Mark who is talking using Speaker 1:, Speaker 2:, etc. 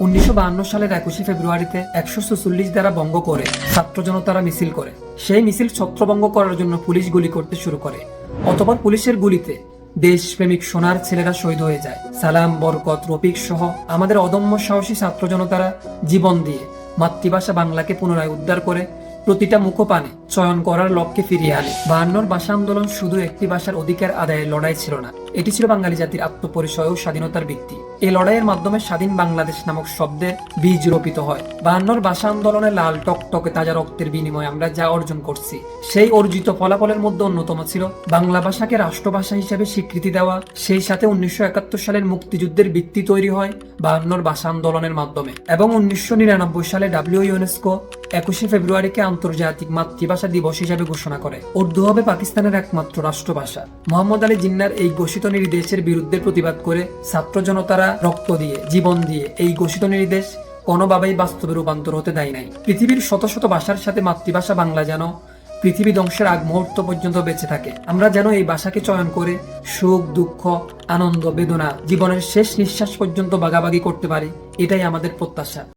Speaker 1: উনিশশো সালের একুশে ফেব্রুয়ারিতে একশো চল্লিশ দ্বারা ভঙ্গ করে ছাত্র জনতারা মিছিল করে। সেই মিছিল ছত্রভঙ্গ করার জন্য পুলিশ গুলি করতে শুরু করে। অতপর পুলিশের গুলিতে দেশপ্রেমিক সোনার ছেলেরা শহীদ হয়ে যায়। সালাম, বরকত, রফিক সহ আমাদের অদম্য সাহসী ছাত্র জনতারা জীবন দিয়ে মাতৃভাষা বাংলাকে পুনরায় উদ্ধার করে প্রতিটা মুখপানে চয়ন করার লক্ষ্যে ফিরিয়ে আনে। বায়ান্নর ভাষা আন্দোলন শুধু একটি ভাষার অধিকার আদায়ের লড়াই ছিল না, এটি ছিল বাঙালি জাতির আত্মপরিচয় ও স্বাধীনতার ভিত্তি। এই লড়াইয়ের মাধ্যমে স্বাধীন বাংলাদেশ নামক শব্দের বীজ রোপিত হয়। বায়ান্নর ভাষা আন্দোলনে লাল টকটকে তাজা রক্তের বিনিময়ে আমরা যা অর্জন করছি, সেই অর্জিত ফলাফলের মধ্যে অন্যতম ছিল বাংলা ভাষাকে রাষ্ট্রভাষা হিসেবে স্বীকৃতি দেওয়া। সেই সাথে উনিশশো একাত্তর সালের মুক্তিযুদ্ধের ভিত্তি তৈরি হয় বায়ান্নর ভাষা আন্দোলনের মাধ্যমে এবং উনিশশো নিরানব্বই সালে ডাব্লিউ ইউনেস্কো একুশে ফেব্রুয়ারিকে আন্তর্জাতিক মাতৃভাষা দিবস হিসাবে ঘোষণা করে। উর্দু হবে পাকিস্তানের একমাত্র রাষ্ট্রভাষা। মোহাম্মদ আলী জিন্নার এই ঘোষিত নির্দেশের বিরুদ্ধে প্রতিবাদ করে ছাত্র জনতারা রক্ত দিয়ে, জীবন দিয়ে এই ঘোষিত নির্দেশ কোনোভাবেই বাস্তবে রূপান্তর হতে দেয় নাই। পৃথিবীর শত শত ভাষার সাথে মাতৃভাষা বাংলা যেন পৃথিবী ধ্বংসের আগ মুহূর্ত পর্যন্ত বেঁচে থাকে। আমরা যেন এই ভাষাকে চয়ন করে সুখ, দুঃখ, আনন্দ, বেদনা জীবনের শেষ নিঃশ্বাস পর্যন্ত বাগাবাগি করতে পারি, এটাই আমাদের প্রত্যাশা।